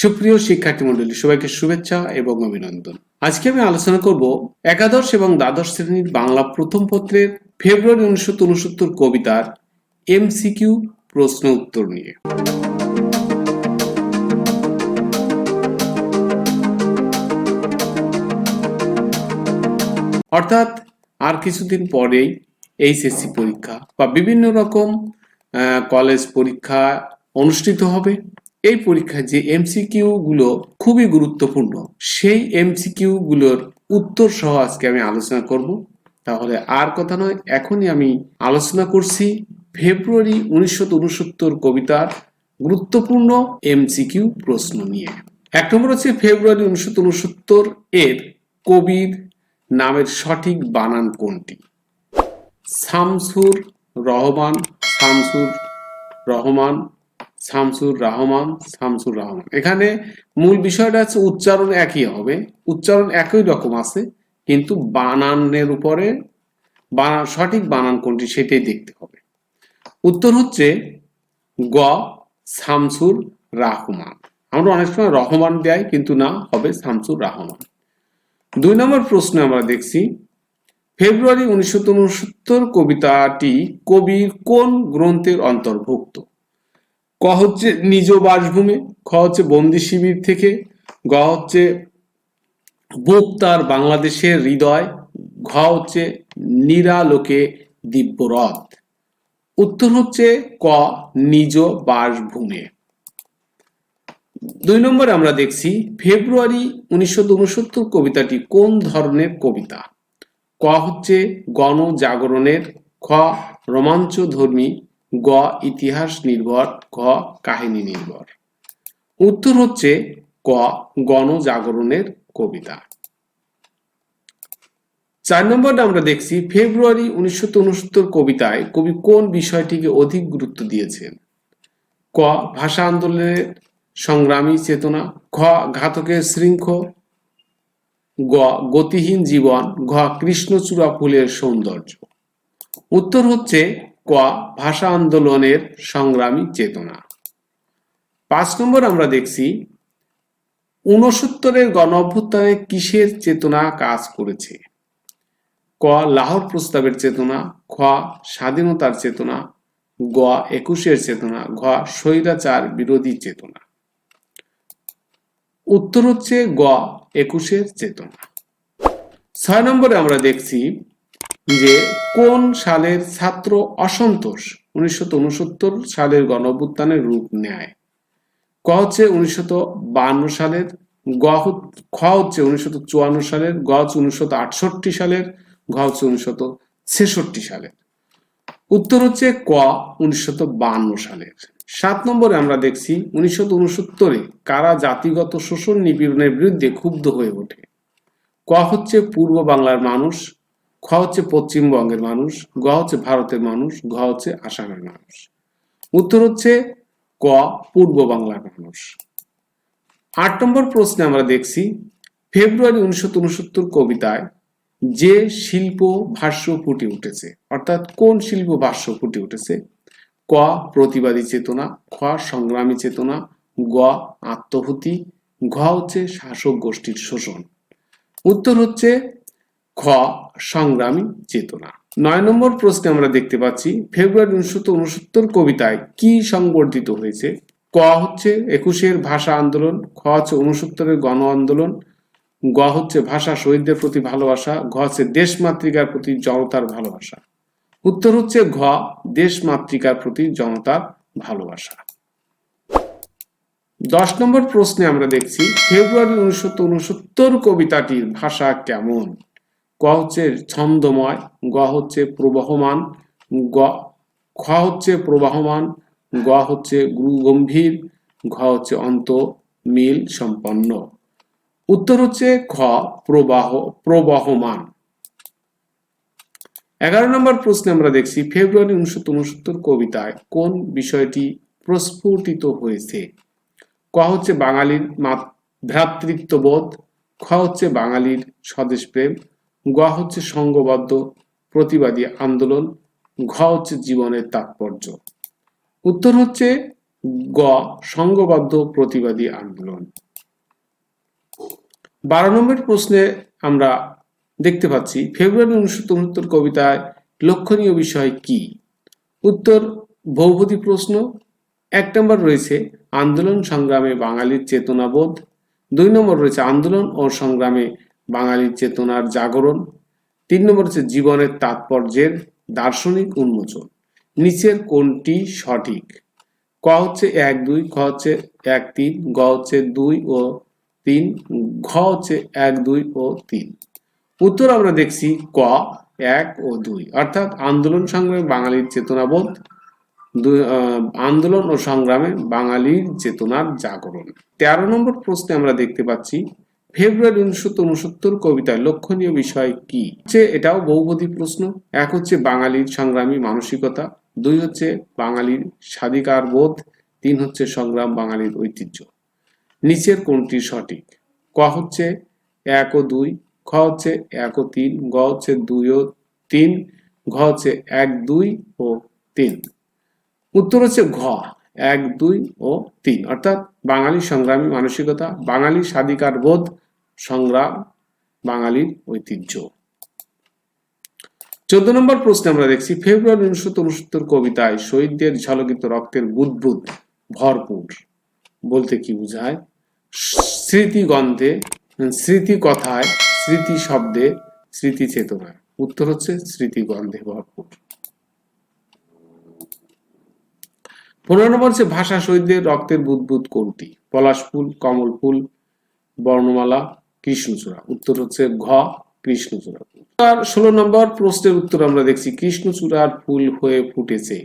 সুপ্রিয় শিক্ষার্থী মন্ডলী সবাইকে শুভেচ্ছা এবং অভিনন্দন। আজকে আমি আলোচনা করব একাদশ এবং দ্বাদশ শ্রেণির বাংলা প্রথম পত্রের ফেব্রুয়ারি উনিশশো উনসত্তর কবিতার এমসিকিউ প্রশ্ন উত্তর নিয়ে। অর্থাৎ আর কিছুদিন পরেই এইচএসসি পরীক্ষা বা বিভিন্ন রকম কলেজ পরীক্ষা অনুষ্ঠিত হবে। এই পরীক্ষায় যে এমসিকিউ গুলো খুবই গুরুত্বপূর্ণ, সেই এমসিকিউ গুলোর উত্তর সহ আজকে আমি আলোচনা করব। তাহলে আর কথা নয়, এখনই আমি আলোচনা করছি ফেব্রুয়ারি উনিশশো উনসত্তর কবিতার গুরুত্বপূর্ণ এমসিকিউ প্রশ্ন নিয়ে। এক নম্বর হচ্ছে ফেব্রুয়ারি উনিশশো উনসত্তর এর কবির নামের সঠিক বানান কোনটি? শামসুর রহমান শামসুর রহমান শামসুর রহমান শামসুর রহমান। এখানে মূল বিষয়টা হচ্ছে উচ্চারণ একই হবে। উচ্চারণ একই রকম আছে, কিন্তু বানানের উপরে বানান সঠিক বানান কোনটি সেটাই দেখতে হবে। উত্তর হচ্ছে গ, শামসুর রাহমান। আমরা অনেক সময় রহমান দেয়, কিন্তু না, হবে শামসুর রহমান। দুই নম্বর প্রশ্ন আমরা দেখছি, ফেব্রুয়ারি উনিশশো উনসত্তর কবিতাটি কবির কোন গ্রন্থের অন্তর্ভুক্ত? ক হচ্ছে নিজ বাসভূমি, খ হচ্ছে বন্দি শিবির থেকে, গ হচ্ছে বুক তার বাংলাদেশের হৃদয়, ঘ হচ্ছে নিরালোকে দিব্যরথ। উত্তর হচ্ছে ক, নিজ বাসভূমে। দুই নম্বরে আমরা দেখছি, ফেব্রুয়ারি উনিশশো উনসত্তর কবিতাটি কোন ধরনের কবিতা? ক হচ্ছে গণজাগরণের, খ রোমাঞ্চধর্মী গ, ইতিহাস নির্ভর গ কাহিনী নির্ভর। উত্তর হচ্ছে ক, গণজাগরণের কবিতা। চার নম্বরটা আমরা দেখছি, ফেব্রুয়ারি উনিশশো উনসত্তর কবিতায় কবি কোন বিষয়টিকে অধিক গুরুত্ব দিয়েছেন? ক, ভাষা আন্দোলনের সংগ্রামী চেতনা খ ঘাতকের শৃঙ্খল গ, গতিহীন জীবন, ঘ, কৃষ্ণচূড়া ফুলের সৌন্দর্য। উত্তর হচ্ছে ক, ভাষা আন্দোলনের সংগ্রামী চেতনা। পাঁচ নম্বর আমরা দেখছি, ঊনসত্তরের গণ অভ্যুত্থানে কিসের চেতনা কাজ করেছে? ক, লাহোর প্রস্তাবের চেতনা, খ, স্বাধীনতার চেতনা, গ, একুশের চেতনা, ঘ, স্বৈরাচার বিরোধী চেতনা। উত্তর হচ্ছে গ, একুশের চেতনা। ছয় নম্বরে আমরা দেখছি যে কোন সালের ছাত্র অসন্তোষ? উনিশশো উনসত্তর সালের গণ রূপ নেয়। ক হচ্ছে উনিশশো সালের, গ খ হচ্ছে উনিশশো চুয়ান্ন সালের, গ হচ্ছে উনিশশো আটষট্টি সালের, ঘ হচ্ছে উনিশশো ছেষট্টি সালের। উত্তর হচ্ছে ক উনিশশো সালের। সাত নম্বরে আমরা দেখছি উনিশশো কারা জাতিগত শোষণ নিপীড়নের বিরুদ্ধে ক্ষুব্ধ হয়ে ওঠে? ক হচ্ছে পূর্ব বাংলার মানুষ খ হচ্ছে পশ্চিমবঙ্গের মানুষ গ হচ্ছে ভারতের মানুষ, ঘ হচ্ছে আসামের মানুষ। উত্তর হচ্ছে ক, পূর্ব বাংলার মানুষ। আট নম্বর প্রশ্নে আমরা দেখছি, ফেব্রুয়ারি উনিশশো উনসত্তর কবিতায় যে শিল্প ভাষ্য ফুটে উঠেছে, অর্থাৎ কোন শিল্প ভাষ্য ফুটে উঠেছে? ক, প্রতিবাদী চেতনা, খ, সংগ্রামী চেতনা, গ, আত্মহুতি, ঘ হচ্ছে শাসক গোষ্ঠীর শোষণ। উত্তর হচ্ছে খ, সংগ্রামী চেতনা। নয় নম্বর প্রশ্নে আমরা দেখতে পাচ্ছি, ফেব্রুয়ারি উনিশশো উনসত্তর কবিতায় কি সংবর্ধিত হয়েছে? ক হচ্ছে একুশের ভাষা আন্দোলন, খ হচ্ছে উনসত্তরের গণ আন্দোলন, গ হচ্ছে ভাষা শহীদদের প্রতি ভালোবাসা, ঘ হচ্ছে দেশ মাতৃকার প্রতি জনতার ভালোবাসা। উত্তর হচ্ছে ঘ, দেশ মাতৃকার প্রতি জনতার ভালোবাসা। দশ নম্বর প্রশ্নে আমরা দেখছি, ফেব্রুয়ারি উনিশশো উনসত্তর কবিতাটির ভাষা কেমন? ক হচ্ছে ছন্দময়, গ হচ্ছে প্রবাহমান, গ, খ হচ্ছে প্রবাহমান, গ হচ্ছে গুরু গম্ভীর ঘ হচ্ছে অন্ত মিল সম্পন্ন। উত্তর হচ্ছে খ, প্রবাহ, প্রবাহমান। এগারো নম্বর প্রশ্নে আমরা দেখছি ফেব্রুয়ারি উনিশশো উনসত্তর কবিতায় কোন বিষয়টি প্রস্ফুটিত হয়েছে? ক হচ্ছে বাঙালির ভ্রাতৃত্ববোধ, খ হচ্ছে বাঙালির স্বদেশ প্রেম গ হচ্ছে সংঘবদ্ধ প্রতিবাদী আন্দোলন, ঘ হচ্ছে জীবনের তাৎপর্য। উত্তর হচ্ছে গ সংঘবদ্ধ প্রতিবাদী আন্দোলন। বারো নম্বর প্রশ্নে আমরা দেখতে পাচ্ছি, ফেব্রুয়ারি উনিশশো উনসত্তর কবিতায় লক্ষণীয় বিষয় কি? উত্তর ভৌপদী প্রশ্ন। এক নম্বর রয়েছে, আন্দোলন সংগ্রামে বাঙালির চেতনাবোধ। দুই নম্বর রয়েছে, আন্দোলন ও সংগ্রামে বাঙালির চেতনার জাগরণ। তিন নম্বর হচ্ছে জীবনের তাৎপর্যের দার্শনিক উন্মোচন। নিচের কোনটি সঠিক? ক হচ্ছে এক, দুই, খ হচ্ছে এক, তিন, গ হচ্ছে দুই ও তিন, ঘ হচ্ছে এক, দুই ও তিন। উত্তর আমরা দেখছি ক, এক ও দুই। অর্থাৎ আন্দোলন সংগ্রামে বাঙালির চেতনাবোধ আন্দোলন ও সংগ্রামে বাঙালির চেতনার জাগরণ। তেরো নম্বর প্রশ্নে আমরা দেখতে পাচ্ছি ফেব্রুয়ারি উনিশশো উনসত্তর কবিতায় লক্ষণীয় বিষয় কি? হচ্ছে এটাও বহুপদী প্রশ্ন। এক হচ্ছে বাঙালির সংগ্রামী মানসিকতা, দুই হচ্ছে বাঙালির স্বাধিকার বোধ, তিন হচ্ছে সংগ্রাম বাঙালির ঐতিহ্য। নিচের কোনটি সঠিক? ক হচ্ছে এক ও দুই, খ হচ্ছে এক ও তিন, গ হচ্ছে দুই ও তিন, ঘ হচ্ছে এক, দুই ও তিন। উত্তর হচ্ছে ঘ, এক, দুই ও তিন। অর্থাৎ বাঙালি সংগ্রামী মানসিকতা বাঙালি স্বাধিকার বোধ সংগ্রাম, বাঙালির ঐতিহ্য। চোদ্দ নম্বর প্রশ্নে আমরা দেখছি, ফেব্রুয়ারি উনিশশো উনসত্তর কবিতায় শহীদদের ঝলকিত রক্তের বুদবুদ ভরপুর বলতে কি বোঝায়? স্মৃতি গন্ধে স্মৃতি কথায় স্মৃতি শব্দে স্মৃতি চেতনায় উত্তর হচ্ছে স্মৃতি গন্ধে ভরপুর। পনেরো নম্বর হচ্ছে ভাষা শহীদদের রক্তের বুদবুদ কোনটি? পলাশ ফুল কমল ফুল বর্ণমালা কৃষ্ণচূড়া। উত্তর হচ্ছে ঘ, কৃষ্ণচূড়া। আর ষোলো নম্বর প্রশ্নের উত্তর আমরা দেখছি, কৃষ্ণচূড়ার ফুল হয়ে ফুটেছে।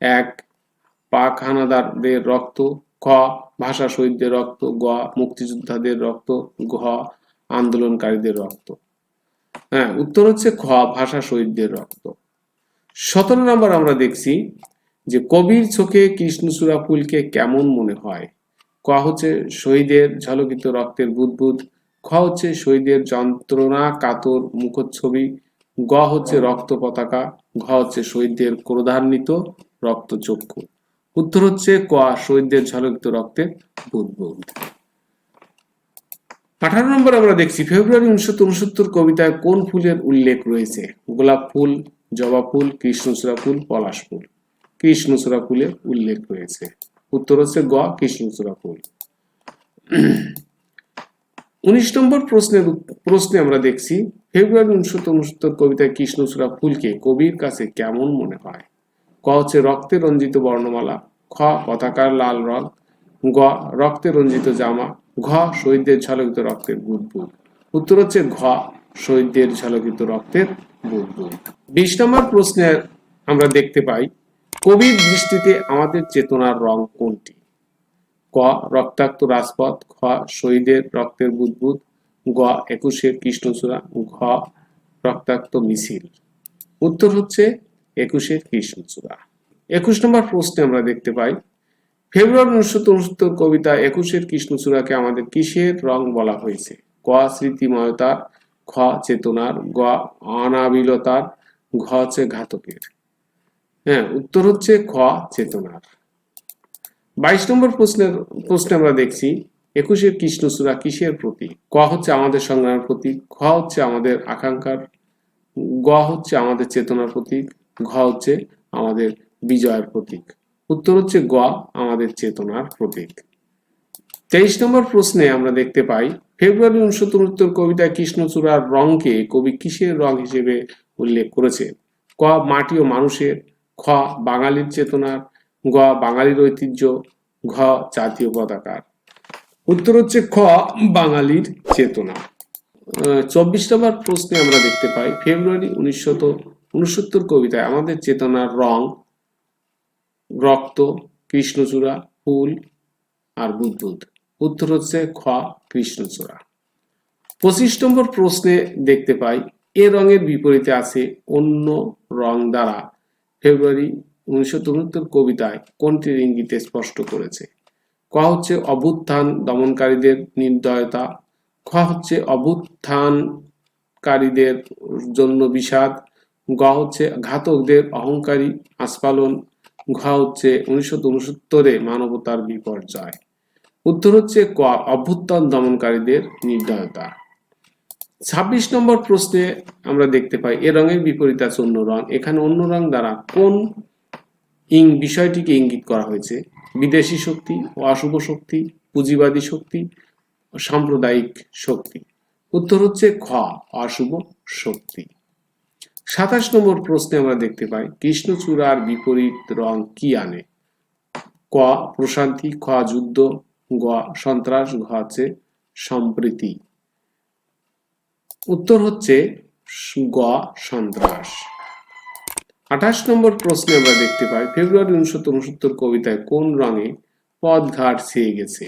এক পাক হানাদারদের রক্ত, খ, ভাষা শহীদদের রক্ত, গ, মুক্তিযোদ্ধাদের রক্ত, ঘ, আন্দোলনকারীদের রক্ত। হ্যাঁ উত্তর হচ্ছে খ, ভাষা শহীদদের রক্ত। সতেরো নম্বর আমরা দেখছি যে কবির চোখে কৃষ্ণচূড়া ফুলকে কেমন মনে হয়? ক হচ্ছে শহীদের ঝলকিত রক্তের বুদবুদ খ হচ্ছে শহীদের যন্ত্রণা, কাতর মুখচ্ছবি, গ হচ্ছে রক্ত পতাকা, ঘ হচ্ছে শহীদদের ক্রোধান্বিত রক্তচক্ষু উত্তর হচ্ছে ক শহীদদের ঝলকিত রক্তের বুদবুদ। আঠারো নম্বর আমরা দেখছি, ফেব্রুয়ারি উনিশশো উনসত্তর কবিতায় কোন ফুলের উল্লেখ রয়েছে? গোলাপ ফুল, জবা ফুল কৃষ্ণচূড়া ফুল, পলাশ ফুল। কৃষ্ণচূড়া ফুলের উল্লেখ রয়েছে। উত্তর হচ্ছে গ কৃষ্ণচূড়া ফুল। উনিশ নম্বর প্রশ্নের প্রশ্নে আমরা দেখছি, ফেব্রুয়ারি উনিশশো উনসত্তর কবিতায় কৃষ্ণচূড়া ফুলকে কবির কাছে কেমন মনে হয়? ক হচ্ছে রক্তে রঞ্জিত বর্ণমালা, খ পতাকার লাল রং, গ রক্তে রঞ্জিত জামা, ঘ শহীদদের ঝলকিত রক্তের বুদবুদ উত্তর হচ্ছে ঘ শহীদদের ঝলকিত রক্তের বুদবুদ বিশ নম্বর প্রশ্নে আমরা দেখতে পাই, কবির দৃষ্টিতে আমাদের চেতনার রং কোনটি? ক, রক্তাক্ত রাজপথ, খ, শহীদের রক্তের বুদবুদ, গ, একুশের কৃষ্ণচূড়া, ঘ, রক্তাক্ত মিছিল। উত্তর হচ্ছে একুশের কৃষ্ণচূড়া। একুশ নম্বর প্রশ্নে আমরা দেখতে পাই, ফেব্রুয়ারি উনিশশো উনসত্তর কবিতা একুশের কৃষ্ণচূড়াকে আমাদের কিসের রং বলা হয়েছে? ক স্মৃতিময়তার খ, চেতনার, গ, অনাবিলতার, ঘ, হচ্ছে ঘাতকের। হ্যাঁ উত্তর হচ্ছে খ, চেতনার। বাইশ নম্বর প্রশ্নের প্রশ্নে আমরা দেখছি, একুশের কৃষ্ণচূড়া কিসের প্রতীক? ক হচ্ছে আমাদের সংগ্রামের প্রতীক খ হচ্ছে আমাদের আকাঙ্ক্ষার, গ হচ্ছে আমাদের চেতনার প্রতীক, ঘ হচ্ছে আমাদের বিজয়ের প্রতীক। উত্তর হচ্ছে গ, আমাদের চেতনার প্রতীক। তেইশ নম্বর প্রশ্নে আমরা দেখতে পাই, ফেব্রুয়ারি উনসত্তর কবিতায় কৃষ্ণচূড়ার রংকে কবি কিসের রং হিসেবে উল্লেখ করেছে? ক, মাটি ও মানুষের, খ, বাঙালির চেতনার গ, বাঙালির ঐতিহ্য, ঘ, জাতীয় পতাকার। উত্তর হচ্ছে খ, বাঙালির চেতনা। চব্বিশ নম্বর প্রশ্নে আমরা দেখতে পাই, ফেব্রুয়ারি উনিশশত উনসত্তর কবিতায় আমাদের চেতনার রং, রক্ত, কৃষ্ণচূড়া, ফুল আর বুদ্বুদ উত্তর হচ্ছে খ, কৃষ্ণচূড়া। পঁচিশ নম্বর প্রশ্নে দেখতে পাই, এ রঙের বিপরীতে আছে অন্য রং দ্বারা। ফেব্রুয়ারি উনিশশো উনসত্তর কবিতায় কোনটির ইঙ্গিতে স্পষ্ট করেছে? ক হচ্ছে অভ্যুত্থান দমনকারীদের নির্দয়তা, খ হচ্ছে অভ্যুত্থানকারীদের জন্য বিষাদ, গ হচ্ছে ঘাতকদের অহংকারী আস্পালন ঘ হচ্ছে উনিশশো মানবতার বিপর্যয়। উত্তর হচ্ছে ক, অভ্যুত্থান দমনকারীদের নির্দয়তা। ছাব্বিশ নম্বর প্রশ্নে আমরা দেখতে পাই, এ রঙের বিপরীত আছে অন্য রং। এখানে অন্য রং দ্বারা কোন ইং, বিষয়টিকে ইঙ্গিত করা হয়েছে। বিদেশি শক্তি ও অশুভ শক্তি, পুঁজিবাদী শক্তি ও সাম্প্রদায়িক শক্তি। উত্তর হচ্ছে খ, অশুভ শক্তি। সাতাশ নম্বর প্রশ্নে আমরা দেখতে পাই, কৃষ্ণচূড়ার বিপরীত রং কি আনে? ক, প্রশান্তি, খ, যুদ্ধ, গ, সন্ত্রাস, ঘ আছে সম্প্রীতি। উত্তর হচ্ছে গ, সন্ত্রাস। আঠাশ নম্বর প্রশ্নে আমরা দেখতে পাই, ফেব্রুয়ারি উনিশশো উনসত্তর কবিতায় কোন রঙে পদ ঘাট ছেয়ে গেছে?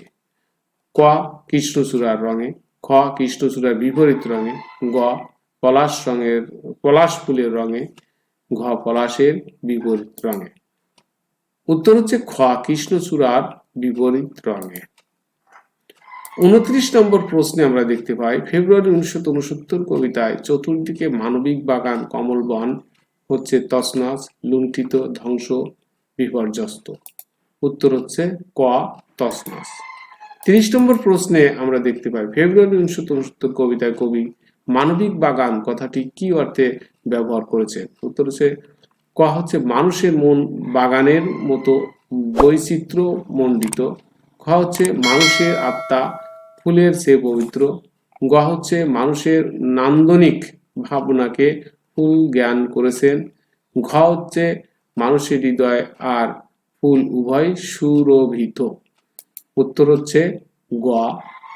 ক, কৃষ্ণচূড়ার রঙে, খ, কৃষ্ণচূড়ার বিপরীত রঙে, গ, পলাশ রঙের, পলাশ ফুলের রঙে, ঘ, পলাশের বিপরীত রঙে। উত্তর হচ্ছে খ, কৃষ্ণচূড়ার বিপরীত রঙে। উনত্রিশ নম্বর প্রশ্নে আমরা দেখতে পাই, ফেব্রুয়ারি উনিশশো উনসত্তর কবিতায় চতুর্দিকে মানবিক বাগান, কমল বন হচ্ছে তসনাস লুণ্ঠিত, ধ্বংস, বিপর্যস্ত। উত্তর হচ্ছে ক তসনাস তিরিশ নম্বর প্রশ্নে আমরা দেখতে পাই, ফেব্রুয়ারি উনিশশো উনসত্তর কবিতায় কবি মানবিক বাগান কথাটি কি অর্থে ব্যবহার করেছেন? উত্তর হচ্ছে ক, হচ্ছে মানুষের মন বাগানের মতো বৈচিত্র্য মণ্ডিত খ হচ্ছে মানুষের আত্মা ফুলের চেয়ে পবিত্র। গ হচ্ছে মানুষের নান্দনিক ভাবনাকে ফুল জ্ঞান করেছেন। ঘ হচ্ছে মানুষের হৃদয় আর ফুল উভয় সুরভিত। উত্তর হচ্ছে গ,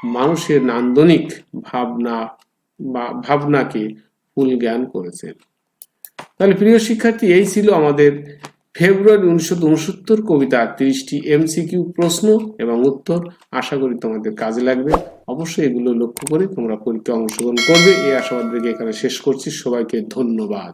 মানুষের নান্দনিক ভাবনা বা ভাবনাকে ফুল জ্ঞান করেছেন। তাহলে প্রিয় শিক্ষার্থী, এই ছিল আমাদের ফেব্রুয়ারি উনিশশো উনসত্তর কবিতা তিরিশটি এমসিকিউ প্রশ্ন এবং উত্তর। আশা করি তোমাদের কাজে লাগবে। অবশ্যই এগুলো লক্ষ্য করে তোমরা পরীক্ষায় অংশগ্রহণ করবে। এই আশাবাদ রেখে এখানে শেষ করছি। সবাইকে ধন্যবাদ।